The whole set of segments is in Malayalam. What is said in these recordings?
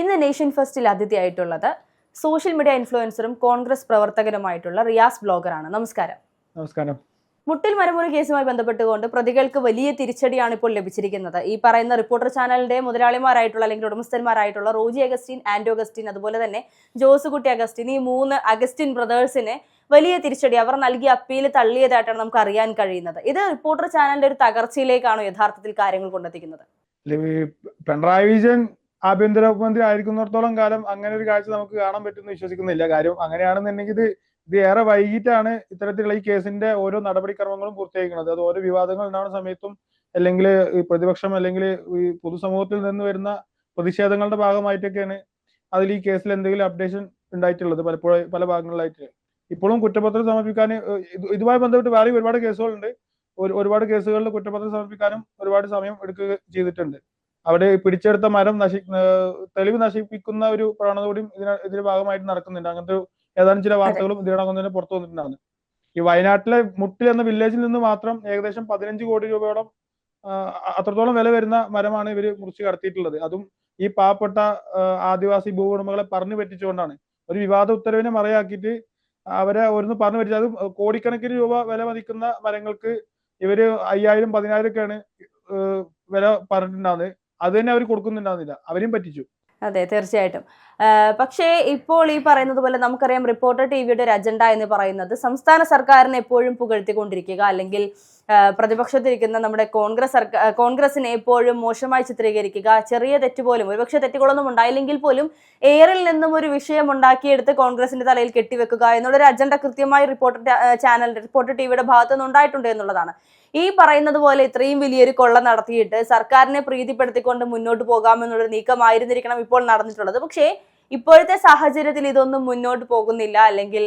ഇന്ന് നേഷൻ ഫസ്റ്റിൽ അതിഥിയായിട്ടുള്ളത് സോഷ്യൽ മീഡിയ ഇൻഫ്ലുവൻസറും കോൺഗ്രസ് പ്രവർത്തകനുമായിട്ടുള്ള റിയാസ് ബ്ലോഗറാണ്. നമസ്കാരം. നമസ്കാരം. മുട്ടിൽ മരമുറി കേസുമായി ബന്ധപ്പെട്ടുകൊണ്ട് പ്രതികൾക്ക് വലിയ തിരിച്ചടിയാണ് ഇപ്പോൾ ലഭിച്ചിരിക്കുന്നത്. ഈ പറയുന്ന റിപ്പോർട്ടർ ചാനലിന്റെ മുതലാളിമാരായിട്ടുള്ള അല്ലെങ്കിൽ ഉടമസ്ഥന്മാരായിട്ടുള്ള റോജി അഗസ്റ്റിൻ ആൻഡോ അഗസ്റ്റിൻ അതുപോലെ തന്നെ ജോസുകുട്ടി അഗസ്റ്റിൻ ഈ മൂന്ന് അഗസ്റ്റിൻ ബ്രദേഴ്സിന് വലിയ തിരിച്ചടി അവർ നൽകിയ അപ്പീൽ തള്ളിയതായിട്ടാണ് നമുക്ക് അറിയാൻ കഴിയുന്നത്. ഇത് റിപ്പോർട്ടർ ചാനലിന്റെ ഒരു തകർച്ചയിലേക്കാണോ യഥാർത്ഥത്തിൽ കാര്യങ്ങൾ കൊണ്ടെത്തിക്കുന്നത്? പിണറായി വിജയൻ ആഭ്യന്തരമന്ത്രി ആയിരിക്കുന്നിടത്തോളം കാലം അങ്ങനെ ഒരു കാഴ്ച നമുക്ക് കാണാൻ പറ്റുമെന്ന് വിശ്വസിക്കുന്നില്ല. കാര്യം അങ്ങനെയാണെന്നുണ്ടെങ്കിൽ ഇത് ഏറെ വൈകിട്ടാണ് ഇത്തരത്തിലുള്ള ഈ കേസിന്റെ ഓരോ നടപടിക്രമങ്ങളും പൂർത്തിയാക്കുന്നത് അത് ഓരോ വിവാദങ്ങൾ ഉണ്ടാകുന്ന സമയത്തും അല്ലെങ്കിൽ പ്രതിപക്ഷം അല്ലെങ്കിൽ ഈ പൊതുസമൂഹത്തിൽ നിന്ന് വരുന്ന പ്രതിഷേധങ്ങളുടെ ഭാഗമായിട്ടൊക്കെയാണ് അതിൽ ഈ കേസിൽ എന്തെങ്കിലും അപ്ഡേഷൻ ഉണ്ടായിട്ടുള്ളത് പലപ്പോഴും പല ഭാഗങ്ങളിലായിട്ട്. ഇപ്പോഴും കുറ്റപത്രം സമർപ്പിക്കാൻ ഇതുമായി ബന്ധപ്പെട്ട് വേറെ ഒരുപാട് കേസുകളുണ്ട്. ഒരുപാട് കേസുകളിൽ കുറ്റപത്രം സമർപ്പിക്കാനും ഒരുപാട് സമയം എടുക്കുക ചെയ്തിട്ടുണ്ട്. അവിടെ പിടിച്ചെടുത്ത മരം നശി തെളിവ് നശിപ്പിക്കുന്ന ഒരു പ്രവണത കൂടി ഇതിന് ഇതിന്റെ ഭാഗമായിട്ട് നടക്കുന്നുണ്ട്. അങ്ങനത്തെ ഏതാനും ചില വാർത്തകളും ഇതിനകം തന്നെ പുറത്തു വന്നിട്ടുണ്ടായിരുന്നു ഈ വയനാട്ടിലെ മുട്ടിൽ എന്ന വില്ലേജിൽ നിന്ന് മാത്രം ഏകദേശം പതിനഞ്ച് കോടി രൂപയോളം അത്രത്തോളം വില വരുന്ന മരമാണ് ഇവർ മുറിച്ച് കടത്തിയിട്ടുള്ളത്. അതും ഈ പാവപ്പെട്ട ആദിവാസി ഭൂവുടമകളെ പറഞ്ഞു പറ്റിച്ചുകൊണ്ടാണ്. ഒരു വിവാദ ഉത്തരവിനെ മറയാക്കിയിട്ട് അവരെ ഒന്ന് പറഞ്ഞു പറ്റിച്ചു. അതും കോടിക്കണക്കിന് രൂപ വില മതിക്കുന്ന മരങ്ങൾക്ക് ഇവർ അയ്യായിരം പതിനായിരം ഒക്കെയാണ് വില പറഞ്ഞിട്ടുണ്ടാവുന്നത് അത് തന്നെ അവർ കൊടുക്കുന്നുണ്ടാവുന്നില്ല. അവരെയും പറ്റിച്ചു. അതെ തീർച്ചയായിട്ടും. പക്ഷേ ഇപ്പോൾ ഈ പറയുന്നത് പോലെ നമുക്കറിയാം റിപ്പോർട്ടർ ടി വിയുടെ ഒരു അജണ്ട എന്ന് പറയുന്നത് സംസ്ഥാന സർക്കാരിനെ എപ്പോഴും പുകഴ്ത്തിക്കൊണ്ടിരിക്കുക അല്ലെങ്കിൽ പ്രതിപക്ഷത്തിരിക്കുന്ന നമ്മുടെ കോൺഗ്രസ് സർക്കാർ കോൺഗ്രസിനെ എപ്പോഴും മോശമായി ചിത്രീകരിക്കുക ചെറിയ തെറ്റ് പോലും ഒരുപക്ഷെ തെറ്റുകളൊന്നും ഉണ്ടായില്ലെങ്കിൽ പോലും എയറിൽ നിന്നും ഒരു വിഷയം ഉണ്ടാക്കിയെടുത്ത് കോൺഗ്രസിന്റെ തലയിൽ കെട്ടിവെക്കുക എന്നുള്ളൊരു അജണ്ട കൃത്യമായി റിപ്പോർട്ടർ ചാനൽ റിപ്പോർട്ടർ ടി വിയുടെ ഉണ്ടായിട്ടുണ്ട് എന്നുള്ളതാണ്. ഈ പറയുന്നത് പോലെ ഇത്രയും വലിയൊരു കൊള്ള നടത്തിയിട്ട് സർക്കാരിനെ പ്രീതിപ്പെടുത്തിക്കൊണ്ട് മുന്നോട്ട് പോകാമെന്നുള്ളൊരു നീക്കമായിരുന്നിരിക്കണം ഇപ്പോൾ നടന്നിട്ടുള്ളത്. പക്ഷേ ഇപ്പോഴത്തെ സാഹചര്യത്തിൽ ഇതൊന്നും മുന്നോട്ട് പോകുന്നില്ല. അല്ലെങ്കിൽ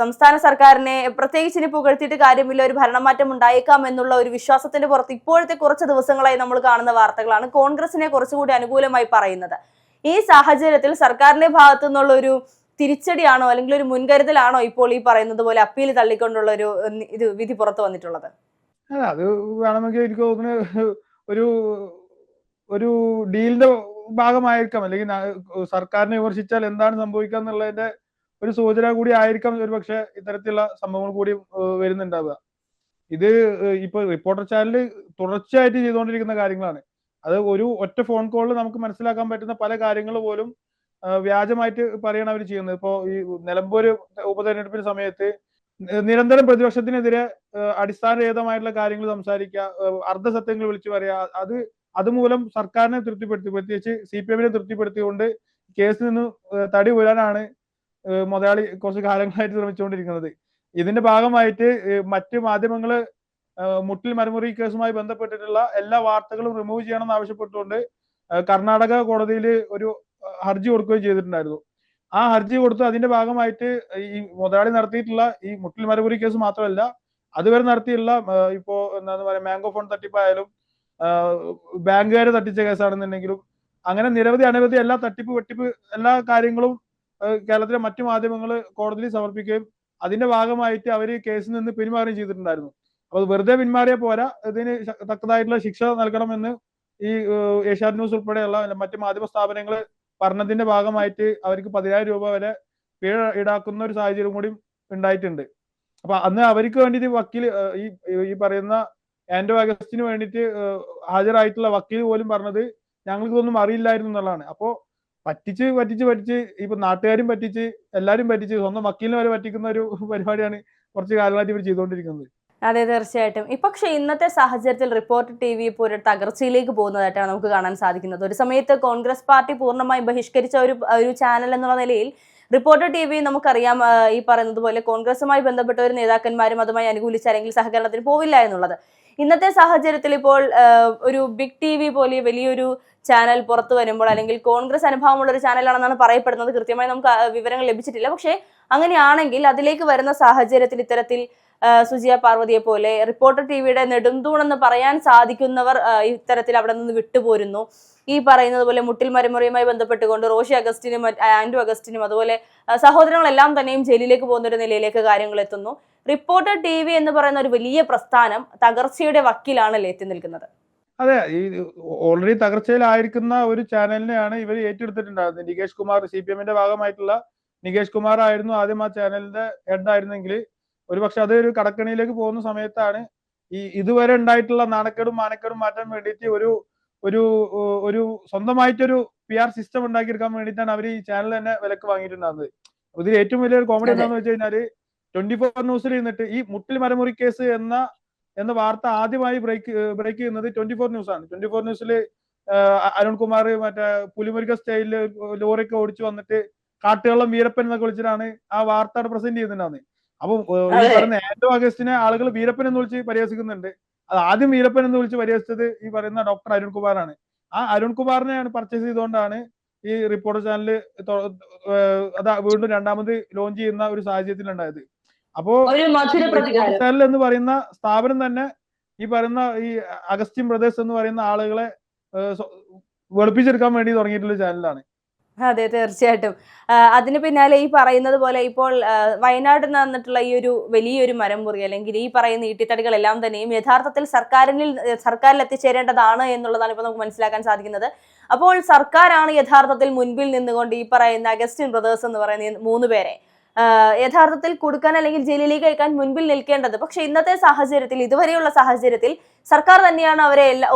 സംസ്ഥാന സർക്കാരിനെ പ്രത്യേകിച്ച് ഇനി പുകഴ്ത്തിയിട്ട് കാര്യമില്ല. ഒരു ഭരണമാറ്റം ഉണ്ടായേക്കാം എന്നുള്ള ഒരു വിശ്വാസത്തിന്റെ പുറത്ത് ഇപ്പോഴത്തെ കുറച്ച് ദിവസങ്ങളായി നമ്മൾ കാണുന്ന വാർത്തകളാണ് കോൺഗ്രസിനെ കുറച്ചുകൂടി അനുകൂലമായി പറയുന്നത്. ഈ സാഹചര്യത്തിൽ സർക്കാരിന്റെ ഭാഗത്തു നിന്നുള്ള ഒരു തിരിച്ചടിയാണോ അല്ലെങ്കിൽ ഒരു മുൻകരുതലാണോ ഇപ്പോൾ ഈ പറയുന്നത് പോലെ അപ്പീൽ തള്ളിക്കൊണ്ടുള്ള ഒരു ഇത് വിധി പുറത്തു വന്നിട്ടുള്ളത്? അല്ല അത് വേണമെങ്കിൽ എനിക്ക് തോന്നുന്നു ഒരു ഒരു ഡീലിന്റെ ഭാഗമായിരിക്കാം. അല്ലെങ്കിൽ സർക്കാരിനെ വിമർശിച്ചാൽ എന്താണ് സംഭവിക്കുക എന്നുള്ളതിന്റെ ഒരു സൂചന കൂടി ആയിരിക്കാം ഒരു പക്ഷെ ഇത്തരത്തിലുള്ള സംഭവങ്ങൾ കൂടി വരുന്നുണ്ടാവുക. ഇത് ഇപ്പൊ റിപ്പോർട്ടർ ചാനൽ തുടർച്ചയായിട്ട് ചെയ്തുകൊണ്ടിരിക്കുന്ന കാര്യങ്ങളാണ്. അത് ഒരു ഒറ്റ ഫോൺ കോളിൽ നമുക്ക് മനസ്സിലാക്കാൻ പറ്റുന്ന പല കാര്യങ്ങൾ പോലും വ്യാജമായിട്ട് പറയണം അവർ ചെയ്യുന്നത്. ഇപ്പോ ഈ നിലമ്പൂര് ഉപതെരഞ്ഞെടുപ്പിന്റെ സമയത്ത് നിരന്തരം പ്രതിപക്ഷത്തിനെതിരെ അടിസ്ഥാനരഹിതമായിട്ടുള്ള കാര്യങ്ങൾ സംസാരിക്കുക അർദ്ധസത്യങ്ങൾ വിളിച്ചു പറയുക അത് അതുമൂലം സർക്കാരിനെ തൃപ്തിപ്പെടുത്തി പ്രത്യേകിച്ച് സി പി എമ്മിനെ തൃപ്തിപ്പെടുത്തിക്കൊണ്ട് കേസിൽ നിന്ന് തടി ഉയരാനാണ് മുതലാളി കുറച്ച് കാലങ്ങളായിട്ട് ശ്രമിച്ചുകൊണ്ടിരിക്കുന്നത്. ഇതിന്റെ ഭാഗമായിട്ട് മറ്റ് മാധ്യമങ്ങൾ മുട്ടിൽ മരമുറി കേസുമായി ബന്ധപ്പെട്ടിട്ടുള്ള എല്ലാ വാർത്തകളും റിമൂവ് ചെയ്യണമെന്ന് ആവശ്യപ്പെട്ടുകൊണ്ട് കർണാടക കോടതിയിൽ ഒരു ഹർജി കൊടുക്കുകയും ചെയ്തിട്ടുണ്ടായിരുന്നു. ആ ഹർജി കൊടുത്തു അതിന്റെ ഭാഗമായിട്ട് ഈ മുതലാളി നടത്തിയിട്ടുള്ള ഈ മുട്ടിൽ മരപുരി കേസ് മാത്രമല്ല അതുവരെ നടത്തിയുള്ള ഇപ്പോ എന്താന്ന് പറയാ മാംഗോ ഫോൺ തട്ടിപ്പായാലും ബാങ്കുകാരെ തട്ടിച്ച കേസാണെന്നുണ്ടെങ്കിലും അങ്ങനെ നിരവധി അനവധി എല്ലാ തട്ടിപ്പ് വെട്ടിപ്പ് എല്ലാ കാര്യങ്ങളും കേരളത്തിലെ മറ്റു മാധ്യമങ്ങൾ കോടതിയിൽ സമർപ്പിക്കുകയും അതിന്റെ ഭാഗമായിട്ട് അവർ കേസിൽ നിന്ന് പിന്മാറുകയും ചെയ്തിട്ടുണ്ടായിരുന്നു. അപ്പൊ വെറുതെ പിന്മാറിയ പോരാ ഇതിന് തക്കതായിട്ടുള്ള ശിക്ഷ നൽകണമെന്ന് ഈ ഏഷ്യാനെറ്റ് ന്യൂസ് ഉൾപ്പെടെയുള്ള മറ്റു മാധ്യമ സ്ഥാപനങ്ങൾ പറഞ്ഞതിന്റെ ഭാഗമായിട്ട് അവർക്ക് പതിനായിരം രൂപ വരെ പിഴ ഈടാക്കുന്ന ഒരു സാഹചര്യം കൂടി ഉണ്ടായിട്ടുണ്ട്. അപ്പൊ അന്ന് അവർക്ക് വേണ്ടിയിട്ട് വക്കീൽ ഈ ഈ പറയുന്ന ആൻഡോ അഗസ്റ്റിന് വേണ്ടിയിട്ട് ഹാജരായിട്ടുള്ള വക്കീൽ പോലും പറഞ്ഞത് ഞങ്ങൾക്ക് ഇതൊന്നും അറിയില്ലായിരുന്നു എന്നുള്ളതാണ്. അപ്പോ പറ്റിച്ച് പറ്റിച്ച് പറ്റിച്ച് ഇപ്പൊ നാട്ടുകാരും പറ്റിച്ച് എല്ലാരും പറ്റിച്ച് സ്വന്തം വക്കീലിനെ വരെ പറ്റിക്കുന്ന ഒരു പരിപാടിയാണ് കുറച്ച് കാലമായിട്ട് ഇവർ ചെയ്തുകൊണ്ടിരിക്കുന്നത്. അതെ തീർച്ചയായിട്ടും. ഇപ്പൊ പക്ഷേ ഇന്നത്തെ സാഹചര്യത്തിൽ റിപ്പോർട്ട് ടി വി ഇപ്പോൾ ഒരു തകർച്ചയിലേക്ക് പോകുന്നതായിട്ടാണ് നമുക്ക് കാണാൻ സാധിക്കുന്നത്. ഒരു സമയത്ത് കോൺഗ്രസ് പാർട്ടി പൂർണമായും ബഹിഷ്കരിച്ച ഒരു ഒരു ചാനൽ എന്നുള്ള നിലയിൽ റിപ്പോർട്ടർ ടി വി നമുക്കറിയാം ഈ പറയുന്നത് പോലെ കോൺഗ്രസുമായി ബന്ധപ്പെട്ട ഒരു നേതാക്കന്മാരും അതുമായി അനുകൂലിച്ച അല്ലെങ്കിൽ സഹകരണത്തിന് പോവില്ല എന്നുള്ളത്. ഇന്നത്തെ സാഹചര്യത്തിൽ ഇപ്പോൾ ഒരു ബിഗ് ടി വി പോലെ വലിയൊരു ചാനൽ പുറത്തു വരുമ്പോൾ അല്ലെങ്കിൽ കോൺഗ്രസ് അനുഭവമുള്ള ഒരു ചാനലാണെന്നാണ് പറയപ്പെടുന്നത്. കൃത്യമായി നമുക്ക് വിവരങ്ങൾ ലഭിച്ചിട്ടില്ല. പക്ഷേ അങ്ങനെയാണെങ്കിൽ അതിലേക്ക് വരുന്ന സാഹചര്യത്തിൽ ഇത്തരത്തിൽ സുജിയ പാർവതിയെ പോലെ റിപ്പോർട്ടർ ടി വിയുടെ നെടുന്തൂണെന്ന് പറയാൻ സാധിക്കുന്നവർ ഇത്തരത്തിൽ അവിടെ നിന്ന് വിട്ടുപോരുന്നു. ഈ പറയുന്നത് പോലെ മുട്ടിൽ മരമുറയുമായി ബന്ധപ്പെട്ടുകൊണ്ട് റോഷി അഗസ്റ്റിനും ആൻഡു അഗസ്റ്റിനും അതുപോലെ സഹോദരങ്ങളെല്ലാം തന്നെയും ജയിലിലേക്ക് പോകുന്ന ഒരു നിലയിലേക്ക് കാര്യങ്ങൾ എത്തുന്നു. റിപ്പോർട്ടർ ടി വി എന്ന് പറയുന്ന ഒരു വലിയ പ്രസ്ഥാനം തകർച്ചയുടെ വക്കിലാണല്ലേ എത്തി നിൽക്കുന്നത്. അതെ ഈ ഓൾറെഡി തകർച്ചയിലായിരിക്കുന്ന ഒരു ചാനലിനെയാണ് ഇവർ ഏറ്റെടുത്തിട്ടുണ്ടായിരുന്നത്. നികേഷ് കുമാർ സി പി എമ്മിന്റെ ഭാഗമായിട്ടുള്ള നികേഷ് കുമാർ ആയിരുന്നു ആദ്യം ആ ചാനലിന്റെ ഹെഡ് ആയിരുന്നെങ്കിൽ ഒരുപക്ഷെ അത് ഒരു കടക്കണിയിലേക്ക് പോകുന്ന സമയത്താണ് ഈ ഇതുവരെ ഉണ്ടായിട്ടുള്ള നാണക്കേടും മാനക്കേടും മാറ്റാൻ വേണ്ടിയിട്ട് ഒരു ഒരു ഒരു സ്വന്തമായിട്ടൊരു പി ആർ സിസ്റ്റം ഉണ്ടാക്കിയെടുക്കാൻ വേണ്ടിയിട്ടാണ് അവർ ഈ ചാനൽ തന്നെ വിലക്ക് വാങ്ങിയിട്ടുണ്ടാകുന്നത് അപ്പൊ ഇതിൽ ഏറ്റവും വലിയൊരു കോമഡി. എന്താണെന്ന് വെച്ച് കഴിഞ്ഞാൽ ട്വന്റി ഫോർ ന്യൂസിൽ ഇരുന്നിട്ട് ഈ മുട്ടിൽ മരമുറി കേസ് എന്ന എന്ന വാർത്ത ആദ്യമായി ബ്രേക്ക് ബ്രേക്ക് ചെയ്യുന്നത് ട്വന്റി ഫോർ ന്യൂസ് ആണ് ട്വന്റി ഫോർ ന്യൂസിൽ അരുൺകുമാർ മറ്റേ പുലിമുരുക സ്റ്റൈലിൽ ലോറിയൊക്കെ ഓടിച്ചു വന്നിട്ട് കാട്ടുകള്ളം വീരപ്പൻ എന്നൊക്കെ വിളിച്ചിട്ടാണ് ആ വാർത്ത പ്രസന്റ് ചെയ്യുന്നുണ്ടാവുന്നത്. അപ്പൊ. പറയുന്ന ആന്റോ അഗസ്റ്റിനെ ആളുകൾ വീരപ്പൻ എന്ന് വിളിച്ച് പരിഹസിക്കുന്നുണ്ട്. അത് ആദ്യം വീരപ്പൻ എന്ന് വിളിച്ച് പരിഹസിച്ചത് ഈ പറയുന്ന ഡോക്ടർ അരുൺകുമാറാണ് ആ അരുൺകുമാറിനെയാണ് പർച്ചേസ് ചെയ്തുകൊണ്ടാണ് ഈ റിപ്പോർട്ടർ ചാനൽ അതാ വീണ്ടും രണ്ടാമത് ലോഞ്ച് ചെയ്യുന്ന ഒരു സാഹചര്യത്തിൽ ഉണ്ടായത്. അപ്പോ ചാനൽ എന്ന് പറയുന്ന സ്ഥാപനം തന്നെ ഈ പറയുന്ന ഈ അഗസ്റ്റിൻ ബ്രദേഴ്സ് എന്ന് പറയുന്ന ആളുകളെ വെളുപ്പിച്ചെടുക്കാൻ വേണ്ടി തുടങ്ങിയിട്ടുള്ള ചാനലാണ് അതെ തീർച്ചയായിട്ടും. അതിന് പിന്നാലെ ഈ പറയുന്നത് പോലെ ഇപ്പോൾ വയനാട് നടന്നിട്ടുള്ള ഈ ഒരു വലിയൊരു മരം മുറി അല്ലെങ്കിൽ ഈ പറയുന്ന ഈട്ടിത്തടികളെല്ലാം തന്നെയും യഥാർത്ഥത്തിൽ സർക്കാരിൽ സർക്കാരിൽ എത്തിച്ചേരേണ്ടതാണ് എന്നുള്ളതാണ് ഇപ്പോൾ നമുക്ക് മനസ്സിലാക്കാൻ സാധിക്കുന്നത്. അപ്പോൾ സർക്കാരാണ് യഥാർത്ഥത്തിൽ മുൻപിൽ നിന്നുകൊണ്ട് ഈ പറയുന്ന അഗസ്റ്റിൻ ബ്രദേഴ്സ് എന്ന് പറയുന്ന മൂന്ന് പേരെ യഥാർത്ഥത്തിൽ കൊടുക്കാൻ അല്ലെങ്കിൽ ജയിലിലേക്ക് അയക്കാൻ മുൻപിൽ നിൽക്കേണ്ടത്. പക്ഷെ ഇന്നത്തെ സാഹചര്യത്തിൽ ഇതുവരെയുള്ള സാഹചര്യത്തിൽ സർക്കാർ തന്നെയാണ് അവരെ എല്ലാ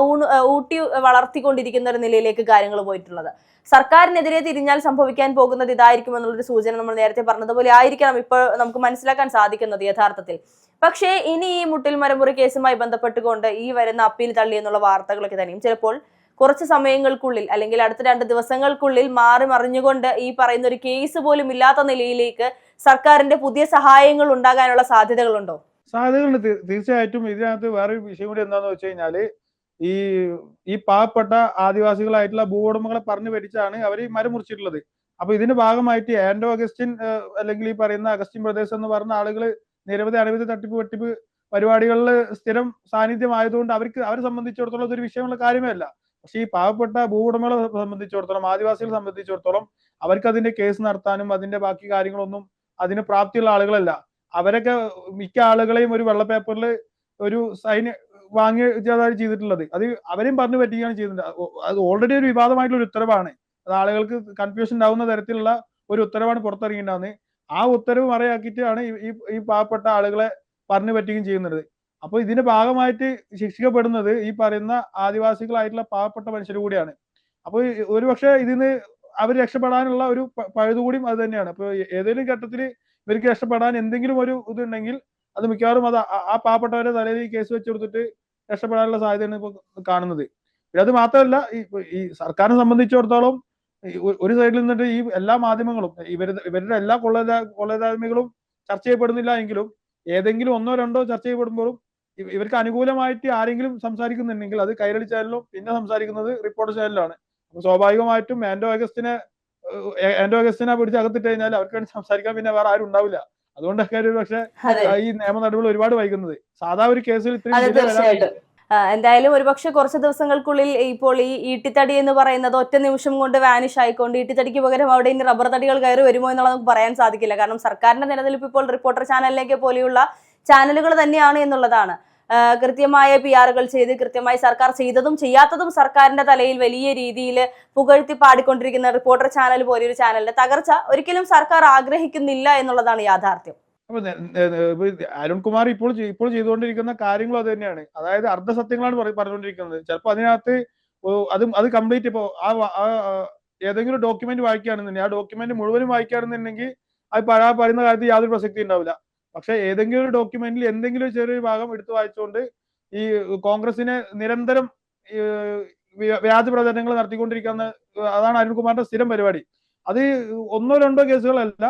ഊട്ടി വളർത്തിക്കൊണ്ടിരിക്കുന്ന ഒരു നിലയിലേക്ക് കാര്യങ്ങൾ പോയിട്ടുള്ളത്. സർക്കാരിനെതിരെ തിരിഞ്ഞാൽ സംഭവിക്കാൻ പോകുന്നത് ഇതായിരിക്കും എന്നുള്ളൊരു സൂചന നമ്മൾ നേരത്തെ പറഞ്ഞതുപോലെ ആയിരിക്കണം ഇപ്പോൾ നമുക്ക് മനസ്സിലാക്കാൻ സാധിക്കുന്നത് യഥാർത്ഥത്തിൽ. പക്ഷേ ഇനി ഈ മുട്ടിൽ മരമുറി കേസുമായി ബന്ധപ്പെട്ടുകൊണ്ട് ഈ വരുന്ന അപ്പീൽ തള്ളി എന്നുള്ള വാർത്തകളൊക്കെ തന്നെയും ചിലപ്പോൾ കുറച്ച് സമയങ്ങൾക്കുള്ളിൽ അല്ലെങ്കിൽ അടുത്ത രണ്ട് ദിവസങ്ങൾക്കുള്ളിൽ മാറി മറിഞ്ഞുകൊണ്ട് ഈ പറയുന്ന ഒരു കേസ് പോലും ഇല്ലാത്ത നിലയിലേക്ക് സർക്കാരിന്റെ പുതിയ സഹായങ്ങൾ ഉണ്ടാകാനുള്ള സാധ്യതകളുണ്ടോ? സാധ്യതകളുണ്ട്. തീർച്ചയായിട്ടും ഇതിനകത്ത് വേറൊരു വിഷയം കൂടി എന്താന്ന് വെച്ച് കഴിഞ്ഞാൽ ഈ ഈ പാവപ്പെട്ട ആദിവാസികളായിട്ടുള്ള ഭൂവുടമകളെ പറഞ്ഞു പഠിച്ചാണ് അവർ ഈ മരം മുറിച്ചിട്ടുള്ളത് അപ്പൊ ഇതിന്റെ ഭാഗമായിട്ട് ആൻഡോ അഗസ്റ്റിൻ അല്ലെങ്കിൽ ഈ പറയുന്ന അഗസ്റ്റിൻ പ്രദേശം എന്ന് പറഞ്ഞ ആളുകൾ നിരവധി അനവധി തട്ടിപ്പ് വെട്ടിപ്പ് പരിപാടികളിൽ സ്ഥിരം സാന്നിധ്യമായതുകൊണ്ട് അവർക്ക് അവരെ സംബന്ധിച്ചിടത്തോളം ഒരു വിഷയമുള്ള കാര്യമേ അല്ല പക്ഷെ ഈ പാവപ്പെട്ട ഭൂവുടമകളെ സംബന്ധിച്ചിടത്തോളം ആദിവാസികളെ സംബന്ധിച്ചിടത്തോളം അവർക്ക് അതിന്റെ കേസ് നടത്താനും അതിന്റെ ബാക്കി കാര്യങ്ങളൊന്നും അതിന് പ്രാപ്തിയുള്ള ആളുകളല്ല. അവരൊക്കെ മിക്ക ആളുകളെയും ഒരു വെള്ള പേപ്പറിൽ ഒരു സൈൻ വാങ്ങി ചെയ്തിട്ടുള്ളത്. അത് അവരെയും പറഞ്ഞു പറ്റിക്കുകയാണ് ചെയ്തിട്ടുണ്ട്. അത് ഓൾറെഡി ഒരു വിവാദമായിട്ടുള്ള ഒരു ഉത്തരവാണ്. അത് ആളുകൾക്ക് കൺഫ്യൂഷൻ ഉണ്ടാവുന്ന തരത്തിലുള്ള ഒരു ഉത്തരവാണ് പുറത്തിറങ്ങിയിട്ടുണ്ടാവുന്നത്. ആ ഉത്തരവ് മറയാക്കിയിട്ടാണ് ഈ ഈ പാവപ്പെട്ട ആളുകളെ പറഞ്ഞു പറ്റുകയും ചെയ്യുന്നത്. അപ്പൊ ഇതിന്റെ ഭാഗമായിട്ട് ശിക്ഷിക്കപ്പെടുന്നത് ഈ പറയുന്ന ആദിവാസികളായിട്ടുള്ള പാവപ്പെട്ട മനുഷ്യർ കൂടിയാണ്. അപ്പൊ ഈ- ഒരുപക്ഷെ ഇതിന് അവർ രക്ഷപ്പെടാനുള്ള ഒരു പഴുതുകൂടിയും അത് തന്നെയാണ്. അപ്പൊ ഏതെങ്കിലും ഘട്ടത്തിൽ ഇവർക്ക് രക്ഷപ്പെടാൻ എന്തെങ്കിലും ഒരു ഇതുണ്ടെങ്കിൽ അത് മിക്കവാറും അത് ആ- പാവപ്പെട്ടവരുടെ പാവപ്പെട്ടവരെ തലയിൽ കേസ് വെച്ച് കൊടുത്തിട്ട് രക്ഷപ്പെടാനുള്ള സാധ്യതയാണ് ഇപ്പൊ കാണുന്നത്. പിന്നെ അത് മാത്രമല്ല ഈ സർക്കാരിനെ സംബന്ധിച്ചിടത്തോളം ഒരു സൈഡിൽ നിന്നിട്ട് ഈ എല്ലാ മാധ്യമങ്ങളും ഇവരുടെ ഇവരുടെ എല്ലാ കൊള്ളതാ കൊള്ളതായ്മകളും ചർച്ച ചെയ്യപ്പെടുന്നില്ല എങ്കിലും ഏതെങ്കിലും ഒന്നോ രണ്ടോ ചർച്ച ചെയ്യപ്പെടുമ്പോഴും ഇവർക്ക് അനുകൂലമായിട്ട് ആരെങ്കിലും സംസാരിക്കുന്നുണ്ടെങ്കിൽ അത് കൈരളി ചാനലിലും പിന്നെ സംസാരിക്കുന്നത് റിപ്പോർട്ടർ ചാനലിലാണ്. അപ്പൊ സ്വാഭാവികമായിട്ടും ആൻഡോ അഗസ്റ്റിനെ ആൻഡോ അഗസ്റ്റിനെ പിടിച്ച് അകത്തിട്ട് കഴിഞ്ഞാൽ അവർക്ക് വേണ്ടി സംസാരിക്കാൻ പിന്നെ വേറെ ആരും ഉണ്ടാവില്ല. അതുകൊണ്ടൊക്കെ ഒരു പക്ഷെ ഈ നിയമ നടപടികൾ ഒരുപാട് വൈകുന്നത്. സാധാ ഒരു കേസിൽ ഇത്രയും എന്തായാലും ഒരുപക്ഷെ കുറച്ച് ദിവസങ്ങൾക്കുള്ളിൽ ഇപ്പോൾ ഈ ഈട്ടിത്തടി എന്ന് പറയുന്നത് ഒറ്റ നിമിഷം കൊണ്ട് വാനിഷ് ആയിക്കൊണ്ട് ഈട്ടിത്തടിക്ക് പകരം അവിടെ ഇനി റബ്ബർ തടികൾ കയറി വരുമോ എന്നുള്ളത് നമുക്ക് പറയാൻ സാധിക്കില്ല. കാരണം സർക്കാരിന്റെ നിലനിൽപ്പ് ഇപ്പോൾ റിപ്പോർട്ടർ ചാനലിലേക്ക് പോലെയുള്ള ചാനലുകൾ തന്നെയാണ് എന്നുള്ളതാണ്. കൃത്യമായ പി ആറുകൾ ചെയ്ത് കൃത്യമായി സർക്കാർ ചെയ്തതും ചെയ്യാത്തതും സർക്കാരിന്റെ തലയിൽ വലിയ രീതിയിൽ പുകഴ്ത്തി പാടിക്കൊണ്ടിരിക്കുന്ന റിപ്പോർട്ടർ ചാനൽ പോലെയൊരു ചാനലിന്റെ തകർച്ച ഒരിക്കലും സർക്കാർ ആഗ്രഹിക്കുന്നില്ല എന്നുള്ളതാണ് യാഥാർത്ഥ്യം. അരുൺകുമാർ ഇപ്പോൾ ഇപ്പോൾ ചെയ്തുകൊണ്ടിരിക്കുന്ന കാര്യങ്ങൾ അത് തന്നെയാണ്. അതായത് അർദ്ധസത്യങ്ങളാണ് പറ- പറഞ്ഞുകൊണ്ടിരിക്കുന്നത്. ചിലപ്പോൾ അതിനകത്ത് അത് അത് കംപ്ലീറ്റ് ഇപ്പോ ആ വ- ആ ആ ഏതെങ്കിലും ഡോക്യുമെന്റ് വായിക്കുകയാണെന്നുണ്ടെങ്കിൽ ആ ഡോക്യുമെന്റ് മുഴുവനും വായിക്കുകയാണെന്നുണ്ടെങ്കിൽ അത് ആ പറയുന്ന കാര്യത്തിൽ യാതൊരു പ്രസക്തി ഉണ്ടാവില്ല. പക്ഷെ ഏതെങ്കിലും ഒരു ഡോക്യുമെന്റിൽ എന്തെങ്കിലും ചെറിയൊരു ഭാഗം എടുത്തു വായിച്ചുകൊണ്ട് ഈ കോൺഗ്രസിനെ നിരന്തരം വ്യാജ പ്രചരണങ്ങൾ നടത്തിക്കൊണ്ടിരിക്കുന്ന അതാണ് അരുൺകുമാറിന്റെ സ്ഥിരം പരിപാടി. അത് ഒന്നോ രണ്ടോ കേസുകളല്ല.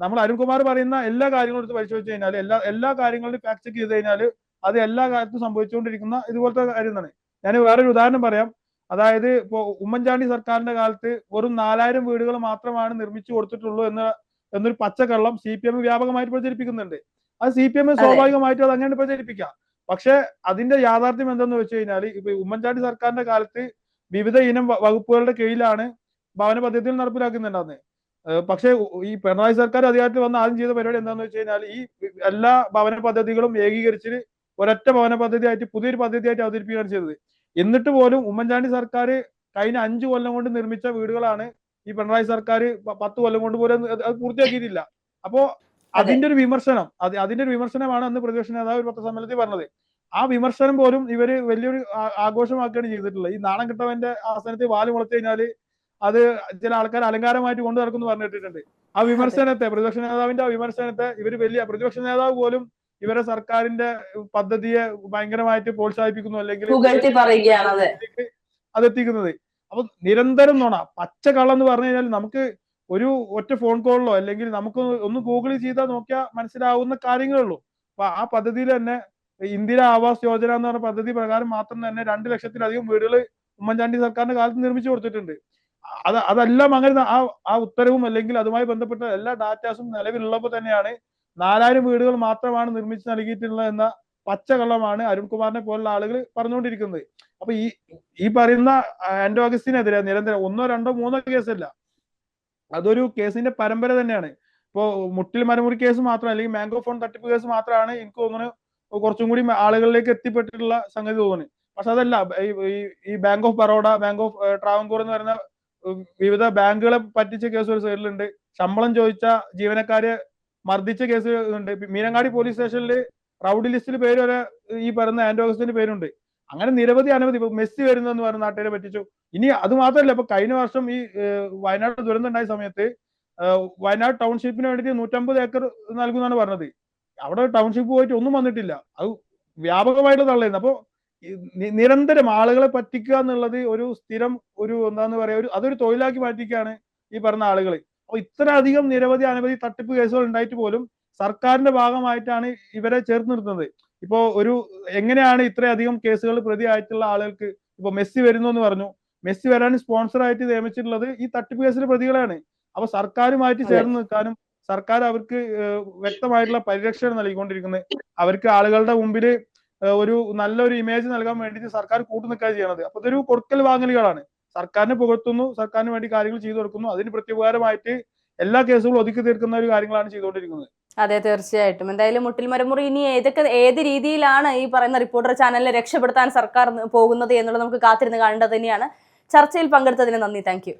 നമ്മൾ അരുൺകുമാർ പറയുന്ന എല്ലാ കാര്യങ്ങളും എടുത്ത് പരിശോധിച്ചു കഴിഞ്ഞാൽ എല്ലാ എല്ലാ കാര്യങ്ങളും ഫാക്ട് ചെക്ക് ചെയ്ത് കഴിഞ്ഞാൽ അത് എല്ലാ കാലത്തും സംഭവിച്ചുകൊണ്ടിരിക്കുന്ന ഇതുപോലത്തെ കാര്യം തന്നെ ഞാൻ വേറൊരു ഉദാഹരണം പറയാം. അതായത് ഇപ്പോ ഉമ്മൻചാണ്ടി സർക്കാരിന്റെ കാലത്ത് വെറും നാലായിരം വീടുകൾ മാത്രമാണ് നിർമ്മിച്ചു കൊടുത്തിട്ടുള്ളൂ എന്ന് എന്നൊരു പച്ചക്കള്ളം സി പി എം വ്യാപകമായിട്ട് പ്രചരിപ്പിക്കുന്നുണ്ട്. അത് സി പി എം സ്വാഭാവികമായിട്ടും അത് അങ്ങനെ പ്രചരിപ്പിക്കാം പക്ഷെ അതിന്റെ യാഥാർത്ഥ്യം എന്തെന്ന് വെച്ച് കഴിഞ്ഞാൽ ഇപ്പൊ ഉമ്മൻചാണ്ടി സർക്കാരിന്റെ കാലത്ത് വിവിധ ഇനം വകുപ്പുകളുടെ കീഴിലാണ് ഭവന പദ്ധതികൾ നടപ്പിലാക്കുന്നുണ്ടെന്ന് പക്ഷേ ഈ പിണറായി സർക്കാർ അധികാരത്തിൽ വന്ന ആദ്യം ചെയ്ത പരിപാടി എന്താന്ന് വെച്ച് കഴിഞ്ഞാൽ ഈ എല്ലാ ഭവന പദ്ധതികളും ഏകീകരിച്ച് ഒരൊറ്റ ഭവന പദ്ധതിയായിട്ട് പുതിയൊരു പദ്ധതിയായിട്ട് അവതരിപ്പിക്കുകയാണ് ചെയ്തത്. എന്നിട്ട് പോലും ഉമ്മൻചാണ്ടി സർക്കാർ കഴിഞ്ഞ അഞ്ചു കൊല്ലം കൊണ്ട് നിർമ്മിച്ച വീടുകളാണ് ഈ പിണറായി സർക്കാർ പത്ത് കൊല്ലം കൊണ്ട് പോലും അത് പൂർത്തിയാക്കിയിട്ടില്ല. അപ്പോ അതിന്റെ ഒരു വിമർശനം അത് അതിന്റെ ഒരു വിമർശനമാണ് അന്ന് പ്രതിപക്ഷ നേതാവ് ഒരു പത്രസമ്മേളനത്തിൽ പറഞ്ഞത്. ആ വിമർശനം പോലും ഇവർ വലിയൊരു ആഘോഷമാക്കുകയാണ് ചെയ്തിട്ടുള്ളത്. ഈ നാണം കിട്ടവന്റെ ആസനത്തിൽ വാൽ മുളച്ചു കഴിഞ്ഞാൽ അത് ചില ആൾക്കാർ അലങ്കാരമായിട്ട് കൊണ്ടു നടക്കുന്നു പറഞ്ഞിട്ടുണ്ട് ആ വിമർശനത്തെ പ്രതിപക്ഷ നേതാവിന്റെ ആ വിമർശനത്തെ ഇവർ വലിയ പ്രതിപക്ഷ നേതാവ് പോലും ഇവരെ സർക്കാരിന്റെ പദ്ധതിയെ ഭയങ്കരമായിട്ട് പ്രോത്സാഹിപ്പിക്കുന്നു അല്ലെങ്കിൽ അതെത്തിക്കുന്നത്. അപ്പൊ നിരന്തരം നോണ. കള എന്ന് പറഞ്ഞു കഴിഞ്ഞാൽ നമുക്ക് ഒരു ഒറ്റ ഫോൺ കോളിലോ അല്ലെങ്കിൽ നമുക്ക് ഒന്ന് ഗൂഗിൾ ചെയ്താൽ നോക്കിയാൽ മനസ്സിലാവുന്ന കാര്യങ്ങളേ ഉള്ളൂ അപ്പൊ ആ പദ്ധതിയിൽ തന്നെ ഇന്ദിര ആവാസ് യോജന എന്ന് പറഞ്ഞ പദ്ധതി പ്രകാരം മാത്രം തന്നെ രണ്ട് ലക്ഷത്തിലധികം വീടുകൾ ഉമ്മൻചാണ്ടി സർക്കാരിന്റെ കാലത്ത് നിർമ്മിച്ചു കൊടുത്തിട്ടുണ്ട്. അത് അതെല്ലാം അങ്ങനെ ആ ആ ഉത്തരവും അല്ലെങ്കിൽ അതുമായി ബന്ധപ്പെട്ട എല്ലാ ഡാറ്റാസും നിലവിലുള്ളപ്പോൾ തന്നെയാണ് നാലായിരം വീടുകൾ മാത്രമാണ് നിർമ്മിച്ച് നൽകിയിട്ടുള്ളത് എന്ന പച്ചകള്ളമാണ് അരുൺകുമാറിനെ പോലുള്ള ആളുകൾ പറഞ്ഞുകൊണ്ടിരിക്കുന്നത്. അപ്പൊ ഈ ഈ പറയുന്ന ആന്റോ അഗസ്റ്റിനെതിരെ നിരന്തരം ഒന്നോ രണ്ടോ മൂന്നോ കേസല്ല. അതൊരു കേസിന്റെ പരമ്പര തന്നെയാണ്. ഇപ്പോ മുട്ടിൽ മരമുറി കേസ് മാത്രം അല്ലെങ്കിൽ മാംഗോ ഫോൺ തട്ടിപ്പ് കേസ് മാത്രമാണ് എനിക്ക് തോന്നുന്നു കുറച്ചും കൂടി ആളുകളിലേക്ക് എത്തിപ്പെട്ടിട്ടുള്ള സംഗതി തോന്നുന്നു. പക്ഷെ അതല്ല ഈ- bank of Baroda bank of Travancore എന്ന് പറയുന്ന വിവിധ ബാങ്കുകളെ പറ്റിച്ച കേസ് ഒരു സൈഡിലുണ്ട്. ശമ്പളം ചോദിച്ച ജീവനക്കാരെ മർദ്ദിച്ച കേസ് ഉണ്ട്. മീനങ്ങാടി പോലീസ് സ്റ്റേഷനിൽ റൗഡി ലിസ്റ്റിൽ പേര് വരെ ഈ പറയുന്ന ആന്റോ അഗസ്റ്റിന്റെ പേരുണ്ട്. അങ്ങനെ നിരവധി അനവധി. മെസ്സി വരുന്നു എന്ന് പറഞ്ഞ നാട്ടുകാരെ പറ്റിച്ചു. ഇനി അത് മാത്രമല്ല ഇപ്പൊ കഴിഞ്ഞ വർഷം ഈ വയനാട് ദുരന്തം ഉണ്ടായ സമയത്ത് വയനാട് ടൗൺഷിപ്പിന് വേണ്ടിയിട്ട് നൂറ്റമ്പത് ഏക്കർ നൽകുന്നാണ് പറഞ്ഞത്. അവിടെ ടൗൺഷിപ്പ് പോയിട്ട് ഒന്നും വന്നിട്ടില്ല. അത് വ്യാപകമായിട്ട് തള്ളയുന്നു അപ്പോ നിരന്തരം ആളുകളെ പറ്റിക്കുക എന്നുള്ളത് ഒരു സ്ഥിരം ഒരു എന്താന്ന് പറയാ ഒരു അതൊരു തൊഴിലാക്കി മാറ്റിക്കാണ് ഈ പറഞ്ഞ ആളുകൾ അപ്പൊ ഇത്ര അധികം നിരവധി അനവധി തട്ടിപ്പ് കേസുകൾ ഉണ്ടായിട്ട് പോലും സർക്കാരിന്റെ ഭാഗമായിട്ടാണ് ഇവരെ ചേർത്ത് നിർത്തുന്നത്. ഇപ്പോ ഒരു എങ്ങനെയാണ് ഇത്രയധികം കേസുകൾ പ്രതി ആയിട്ടുള്ള ആളുകൾക്ക് ഇപ്പൊ മെസ്സി വരുന്നു എന്ന് പറഞ്ഞു. മെസ്സി വരാൻ സ്പോൺസർ ആയിട്ട് നിയമിച്ചിട്ടുള്ളത് ഈ തട്ടിപ്പ് കേസിലെ പ്രതികളാണ്. അപ്പൊ സർക്കാരുമായിട്ട് ചേർന്ന് നിൽക്കാനും സർക്കാർ അവർക്ക് വ്യക്തമായിട്ടുള്ള പരിരക്ഷയാണ് നൽകിക്കൊണ്ടിരിക്കുന്നത്. അവർക്ക് ആളുകളുടെ മുമ്പിൽ ഒരു നല്ലൊരു ഇമേജ് നൽകാൻ വേണ്ടിയിട്ട് സർക്കാർ കൂട്ടു നിൽക്കുക ചെയ്യണത് അപ്പൊ ഇതൊരു കൊടുക്കൽ വാങ്ങലുകളാണ്. സർക്കാരിനെ പുകഴ്ത്തുന്നു സർക്കാരിന് വേണ്ടി കാര്യങ്ങൾ ചെയ്തു കൊടുക്കുന്നു. അതിന് പ്രത്യുപകാരമായിട്ട് എല്ലാ കേസുകളും ഒതുക്കി തീർക്കുന്ന ഒരു കാര്യങ്ങളാണ് ചെയ്തുകൊണ്ടിരിക്കുന്നത്. അതെ തീർച്ചയായിട്ടും. എന്തായാലും മുട്ടിൽ മരമുറി ഇനി ഏതൊക്കെ ഏത് രീതിയിലാണ് ഈ പറയുന്ന റിപ്പോർട്ടർ ചാനലിനെ രക്ഷപ്പെടുത്താൻ സർക്കാർ പോകുന്നത് എന്നുള്ളത് നമുക്ക് കാത്തിരുന്ന് കാണേണ്ടത് തന്നെയാണ്. ചർച്ചയിൽ പങ്കെടുത്തതിന് നന്ദി. താങ്ക്